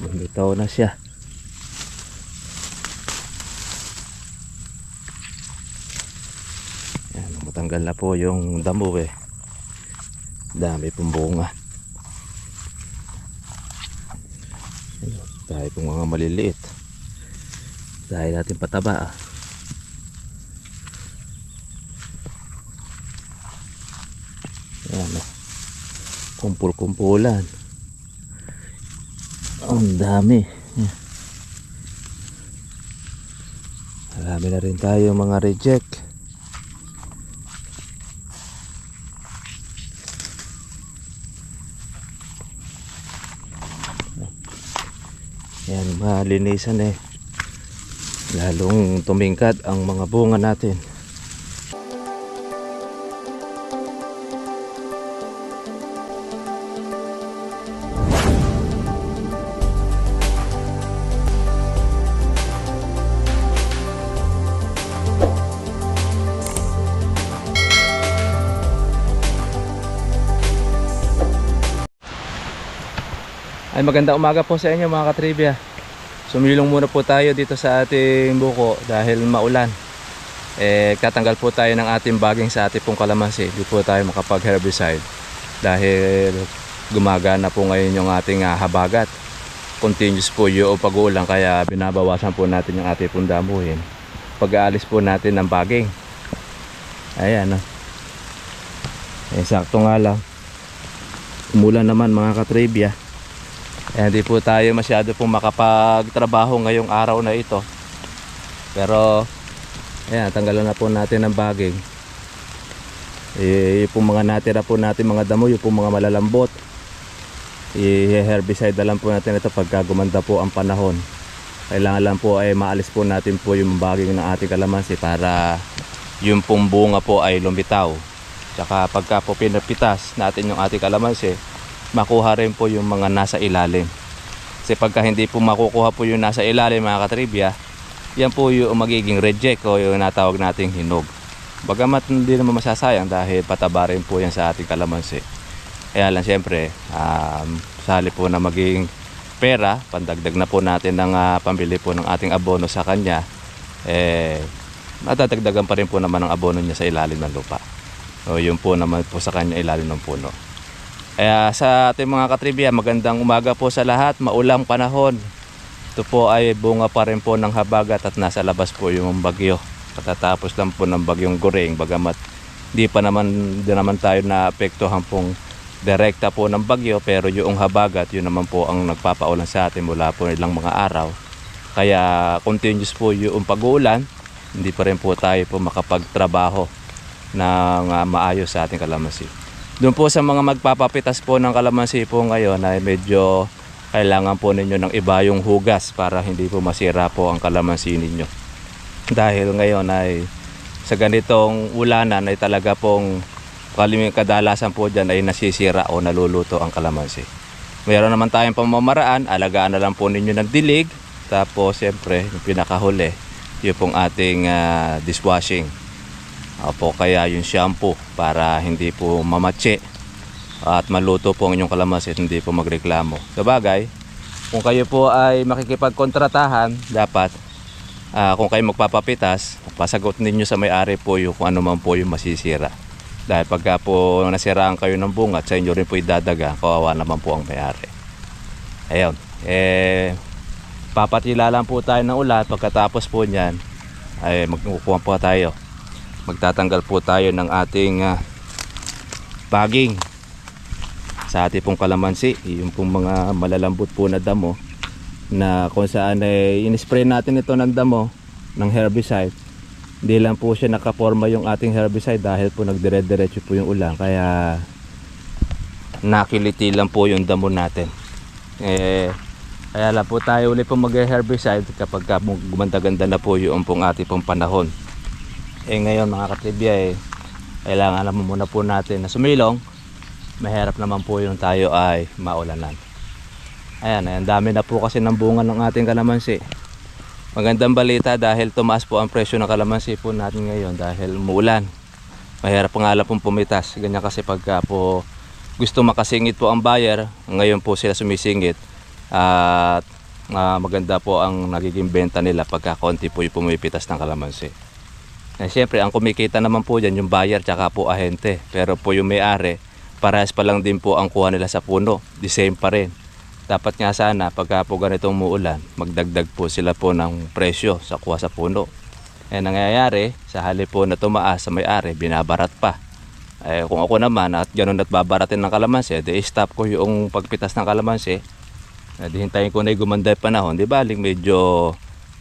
Bumitaw na siya. Yan, matanggal na po yung damo eh. Dami pong bunga. Dahil pong mga maliliit. Dahil natin pataba ah. Yan oh. Kumpul-kumpulan. Ang dami. Marami na rin tayo mga reject. Yan, malinisan eh. Lalong tumingkad ang mga bunga natin. Ay maganda umaga po sa inyo mga katribya. Sumilong muna po tayo dito sa ating buko dahil maulan. Eh, katanggal po tayo ng ating baging sa ating pong kalamansi. Hindi po tayo makapag herbicide dahil gumagana po ngayon yung ating ah, habagat. Continuous po yung pag-uulan kaya binabawasan po natin yung ating pong damuhin. Pag-aalis po natin ng baging. Ayan. Oh. Eh, sakto nga lang. Umulan naman mga katribya. Eh, hindi po tayo masyado pong makapagtrabaho ngayong araw na ito. Pero, ayan, tanggalan na po natin ng baging. Eh, yung pong mga natira po natin mga damo, yung pong mga malalambot. I-herbicide na lang po natin ito pagka gumanda po ang panahon. Kailangan lang po ay maalis po natin po yung baging ng ating kalamansi para yung pong bunga po ay lumitaw. Tsaka pagka po pinapitas natin yung ating kalamansi, makuha rin po yung mga nasa ilalim. Kasi pagka hindi po makukuha po yung nasa ilalim mga katribya, yan po yung magiging reject o yung natawag nating hinog. Bagamat hindi naman masasayang dahil pataba rin po yan sa ating kalamansi. Kaya lang siyempre, um, sali po na maging pera, pandagdag na po natin ng ah, pambili po ng ating abono sa kanya, eh, matadagdagan pa rin po naman ang abono niya sa ilalim ng lupa. O yun po naman po sa kanya ilalim ng puno. Kaya sa ating mga katribya, magandang umaga po sa lahat, maulang panahon. Ito po ay bunga pa rin po ng habagat at nasa labas po yung bagyo. Katatapos lang po ng bagyong goring, bagamat di pa naman, di naman tayo naapektuhan pong direkta po ng bagyo pero yung habagat yun naman po ang nagpapaulan sa atin mula po ilang mga araw. Kaya continuous po yung pag-uulan, hindi pa rin po tayo po makapagtrabaho ng ah, maayos sa ating kalamansi. Doon po sa mga magpapapitas po ng kalamansi po ngayon ay medyo kailangan po ninyo ng iba yung hugas para hindi po masira po ang kalamansi ninyo. Dahil ngayon ay sa ganitong ulanan ay talaga pong kadalasan po dyan ay nasisira o naluluto ang kalamansi. Meron naman tayong pamamaraan, alagaan na lang po ninyo ng dilig. Tapos siyempre, yung pinakahuli, yung pong ating ah, dishwashing. Opo, kaya yung shampoo para hindi po mamatse at maluto po ang inyong kalamansi at hindi po magreklamo. Sa bagay, kung kayo po ay makikipagkontratahan, dapat ah, kung kayo magpapapitas, pasagot ninyo sa may-ari po yung kung ano man po yung masisira. Dahil pagka po nasiraan kayo ng bunga sa inyo rin po idadaga, kawawa naman po ang may-ari. Ayun. Eh, papatila lang po tayo ng ulat. Pagkatapos po niyan, ay magkukuha po tayo. Magtatanggal po tayo ng ating ah, baging sa ating pong kalamansi. Yung pong mga malalambot po na damo na kung saan ay in-spray natin ito ng damo ng herbicide. Hindi lang po siya nakaporma yung ating herbicide dahil po nagdire-diretso po yung ulan. Kaya nakiliti lang po yung damo natin. Eh kaya lang po tayo ulit po mag-herbicide kapag gumanda-ganda na po yung pong ating pong panahon eh ngayon mga katribya eh kailangan naman muna po natin na sumilong mahirap naman po yung tayo ay maulanan ayan, ayan dami na po kasi ng bunga ng ating kalamansi Magandang balita dahil tumaas po ang presyo ng kalamansi po natin ngayon dahil umuulan. Mahirap nga lang pong pumitas. Ganyan kasi pagka po gusto makasingit po ang buyer, ngayon po sila sumisingit. At ah, maganda po ang nagiging benta nila pagka konti po yung pumipitas ng kalamansi. Eh, Siyempre, ang kumikita naman po dyan yung buyer tsaka po ahente. Pero po yung may-ari, parehas pa lang din po ang kuha nila sa puno. The same pa rin. Dapat nga sana, pagka po ganitong muulan, magdagdag po sila po ng presyo sa kuha sa puno. Eh nangyayari, sa halip po na tumaas sa may-ari, binabarat pa. Eh, kung ako naman at ganun at babaratin ng kalamansi, di stop ko yung pagpitas ng kalamansi. Eh, di hintayin ko na yung gumanda yung panahon. Di baling medyo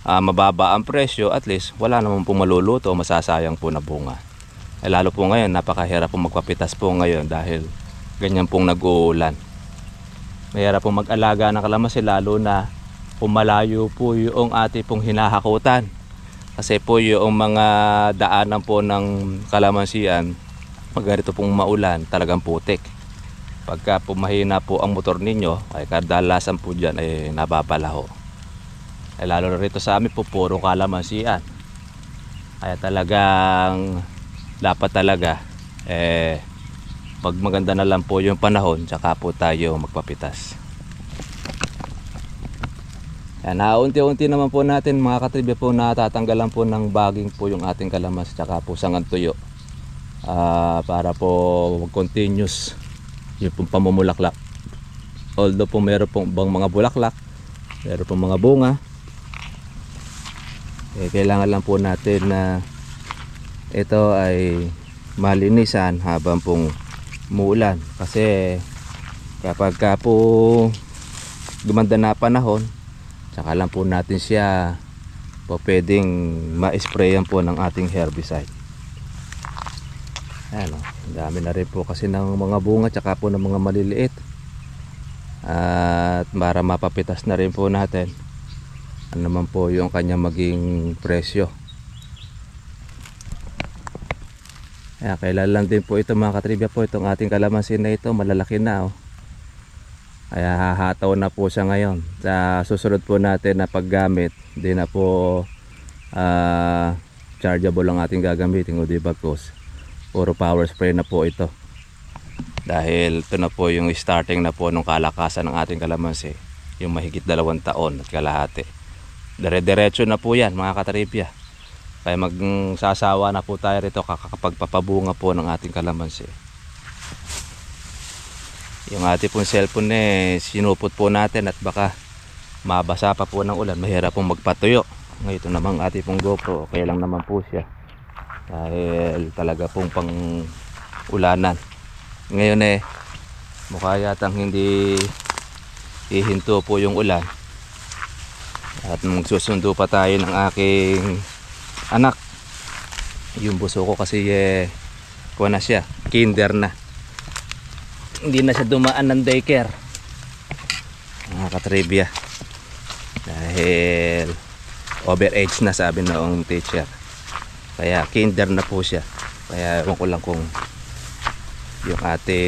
ah, mababa ang presyo, at least wala naman pong maluluto, masasayang po na bunga. Eh, lalo po ngayon, napakahirap pong magpapitas po ngayon dahil ganyan pong nag-uulan. Mahirap pong mag-alaga ng kalamansi lalo na kung malayo po yung ating pong hinahakutan. Kasi po yung mga daanan po ng kalamansian, pag ganito pong maulan, talagang putik. Pagka po mahina po ang motor ninyo, ay kadalasan po dyan ay nababalaho. Eh, lalo na rito sa amin po, puro kalamansian. Kaya talagang dapat talaga eh pag maganda na lang po yung panahon, tsaka po tayo magpapitas. Yan, naunti-unti naman po natin mga katribya po natatanggalan po ng baging po yung ating kalamas tsaka po sangan tuyo. Ah, para po continuous yung pong pamumulaklak. Although po meron pong bang mga bulaklak, meron pong mga bunga. Eh, kailangan lang po natin na ito ay malinisan habang pong muulan. Kasi kapag ka po gumanda na panahon, Tsaka lang po natin siya po pwedeng ma-sprayan po ng ating herbicide. Ayan o, ang dami na rin po kasi ng mga bunga tsaka po ng mga maliliit. At para mapapitas na rin po natin ano naman po yung kanya maging presyo. Ayan, kailan lang din po ito mga katribya po itong ating kalamansin na ito malalaki na oh. Kaya hahataw na po siya ngayon. Sa susunod po natin na paggamit, di na po ah, chargeable ang ating gagamitin o di bagkos. Puro power spray na po ito. Dahil ito na po yung starting na po ng kalakasan ng ating kalamansi. Yung mahigit dalawang taon at kalahati. Dire-diretso na po yan mga kataripya. Kaya magsasawa na po tayo rito kakapagpapabunga po ng ating kalamansi. Yung ating pong cellphone eh, sinupot po natin at baka mabasa pa po ng ulan. Mahirap pong magpatuyo. Ngayon namang ating pong GoPro, okay lang naman po siya. Dahil talaga pong pang ulanan. Ngayon eh, mukha yatang hindi ihinto po yung ulan. At magsusundo pa tayo ng aking anak. Yung buso ko kasi eh, kuha na siya, kinder na. Hindi na siya dumaan ng daycare. Mga katribya. Dahil overage na sabi noong teacher. Kaya kinder na po siya. Kaya ewan ko lang kung yung ate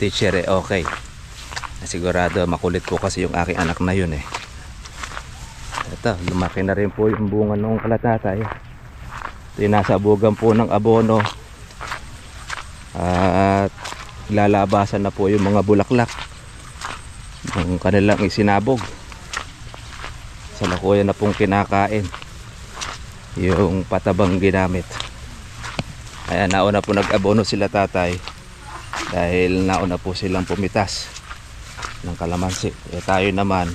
teacher eh okay. Sigurado makulit po kasi yung aking anak na yun eh ito lumaki na rin po yung bunga noong kalatatay. Ito yung nasa bugan po ng abono. At lalabasan na po yung mga bulaklak ng kanilang isinabog. Sa lakuyan na pong kinakain yung patabang ginamit. Kaya nauna po nag-abono sila tatay dahil nauna po silang pumitas ng kalamansi. E tayo naman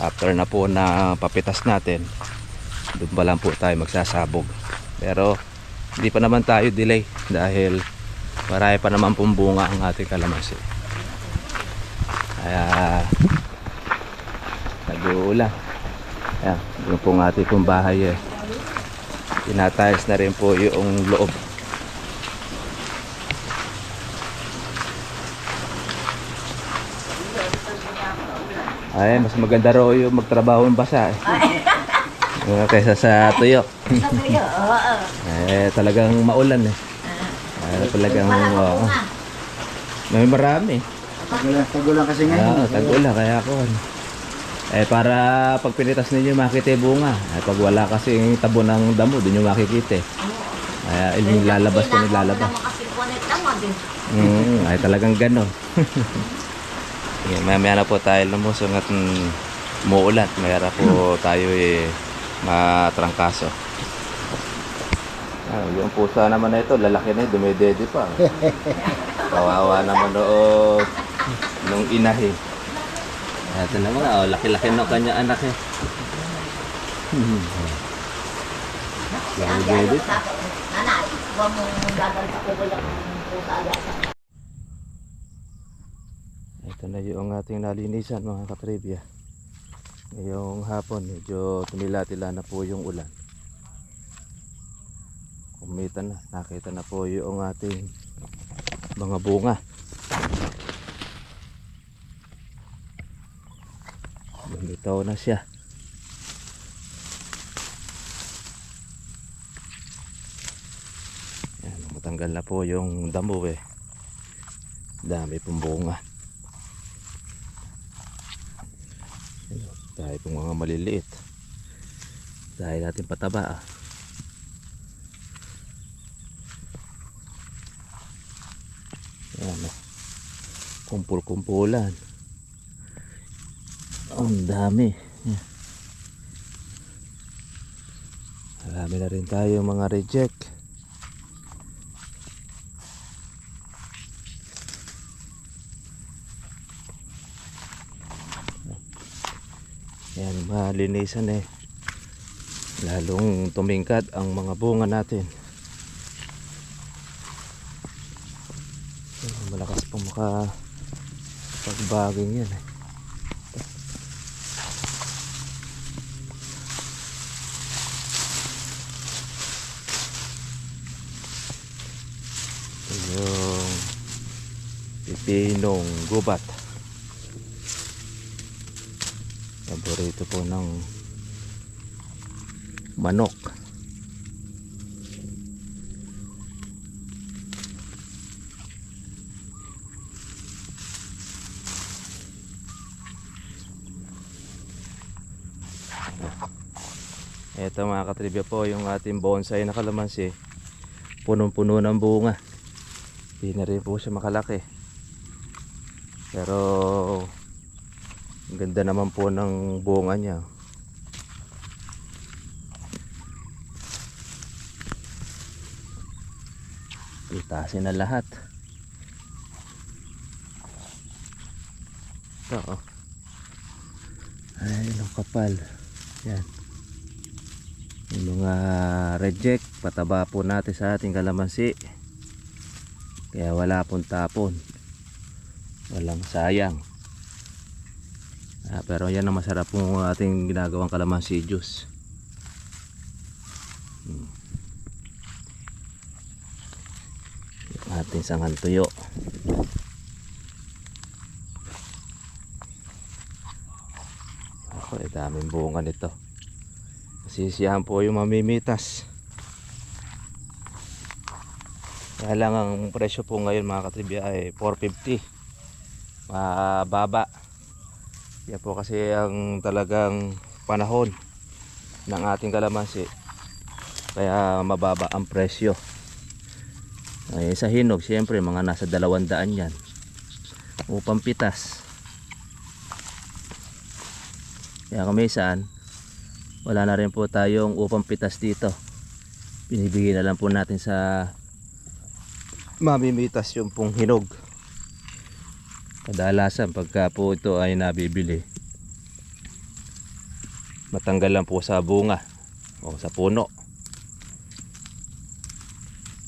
after na po na papitas natin doon pa lang po tayo magsasabog. Pero hindi pa naman tayo delay dahil marami pa naman pong bunga ang ating kalamansi. Kaya nag-uulan. Ayan yung pong ating pong bahay eh. Tinatayos na rin po yung loob ay mas maganda raw yung magtrabaho ng basa eh. Kaysa sa tuyo Natuyo, oo. eh talagang maulan eh ay, talagang oo. may marami Tagulan, tagulan kasi ngayon. Oo, tag-ulan kaya ako. ano. Eh para pag pinitas ninyo makita yung bunga. Eh, pag wala kasing tabo ng damo, doon yung makikita. eh. Kaya yung lalabas ko nilalabas. Kasi. Mm, ay talagang ganon. Yeah, maya na po tayo lumusong at mm, muulan. Mayara po tayo eh, matrangkaso. Ah, yung pusa naman na ito, lalaki na eh, dumidede pa. Kawawa naman oo nung inahin. Ito naman, oh, laki-laki ng kanya anak eh. Dumidede pa. Nanay, huwag mo gagalta ko ba yung pusa yata. Ito na yung ating nalinisan mga katribya. Ngayong hapon, medyo tumila-tila na po yung ulan. Kumita na, nakita na po yung ating mga bunga. Lumitaw na siya. Yan, matanggal na po yung damo eh. Dami pong bunga. Pong mga maliliit. Dahil natin pataba ah. Yan oh. Kumpul-kumpulan. Ang dami. Yan. Marami na rin tayo mga reject. Yan, malinisan eh. Lalong tumingkad ang mga bunga natin. Yan, malakas pong maka pagbaging yan eh. Ito yung pipinong gubat. Paborito po ng manok. Ito mga katribya po yung ating bonsai na kalamansi. Punong-puno ng bunga. Hindi na rin po siya makalaki. Pero ganda naman po ng bunga niya. Itasin na lahat. Ito oh. Ay, ang kapal. Yan. Yung mga reject, pataba po natin sa ating kalamansi. Kaya wala pong tapon. Walang sayang. Ah, pero yan ang masarap po ating ginagawang kalamansi juice. Hmm. Yung ating sangan tuyo. Ako, eh, daming bunga nito. Sisiyahan po yung mamimitas. Kaya lang ang presyo po ngayon mga katribya ay 450. Mababa. Yan po kasi ang talagang panahon ng ating kalamansi. Kaya mababa ang presyo. Ay, sa hinog, siyempre mga nasa 200 yan. Upang pitas. Kaya kamisan, wala na rin po tayong upang pitas dito. Binibigay na lang po natin sa mamimitas yung pong hinog. Kadalasan pagka po ito ay nabibili matanggal lang po sa bunga o sa puno.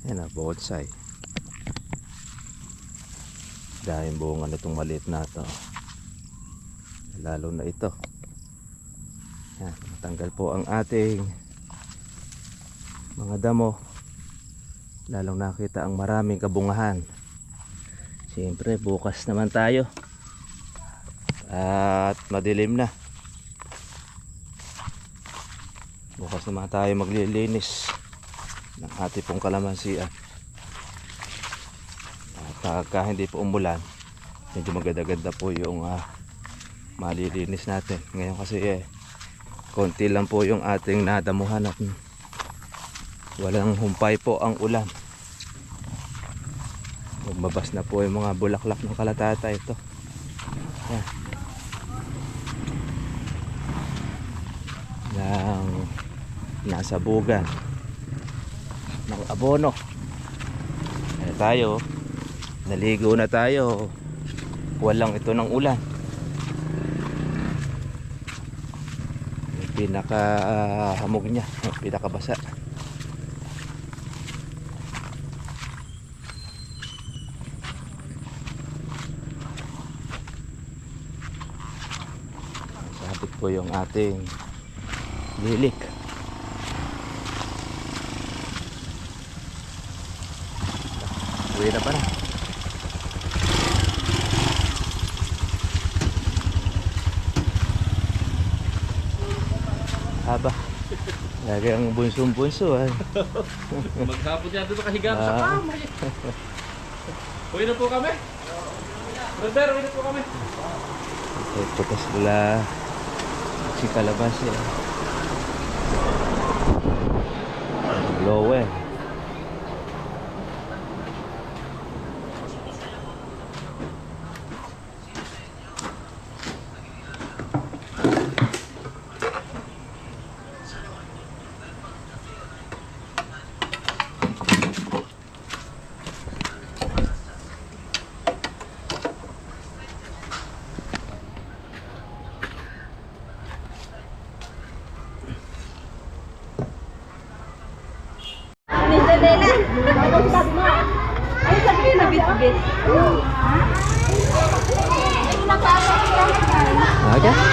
Yan na, bonsai. Dahil bunga na itong maliit na to. Lalo na ito. Yan, matanggal po ang ating mga damo. Lalong nakita ang maraming kabungahan. Siyempre, bukas naman tayo. At madilim na. Bukas naman tayo maglilinis ng ating pong kalamansian. At pagka hindi po umulan, medyo maganda-ganda po yung ah, malilinis natin. Ngayon kasi eh, konti lang po yung ating nadamuhan at walang humpay po ang ulan. Lumabas na po yung mga bulaklak ng kalatata ito. Yan. Ng nasa bugan ng abono. Ayan tayo. Naligo na tayo. Walang ito ng ulan. Yung pinaka ah, hamog niya, yung pinaka basa. Po yung ating lilik. Uwi na pa na. Haba. Lagi ang bunsong-bunso ah. Maghapon yan doon nakahiga sa Ah. kama. Uwi na po kami. Brother, uwi na po kami. Eh, putas mula si Kalabas eh. Lower. Ay, sabihin na bit-bit. Aga? Eh,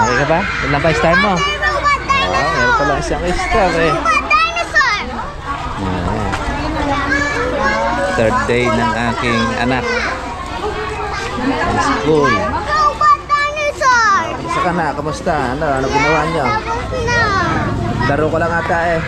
okay ka ba? Ilan pa star mo? Oo, meron pala isang star eh. Third day ng aking anak. High school. Kamusta ka na? Kamusta? Ano? Ano ginawa niyo? Laro ko lang ata eh.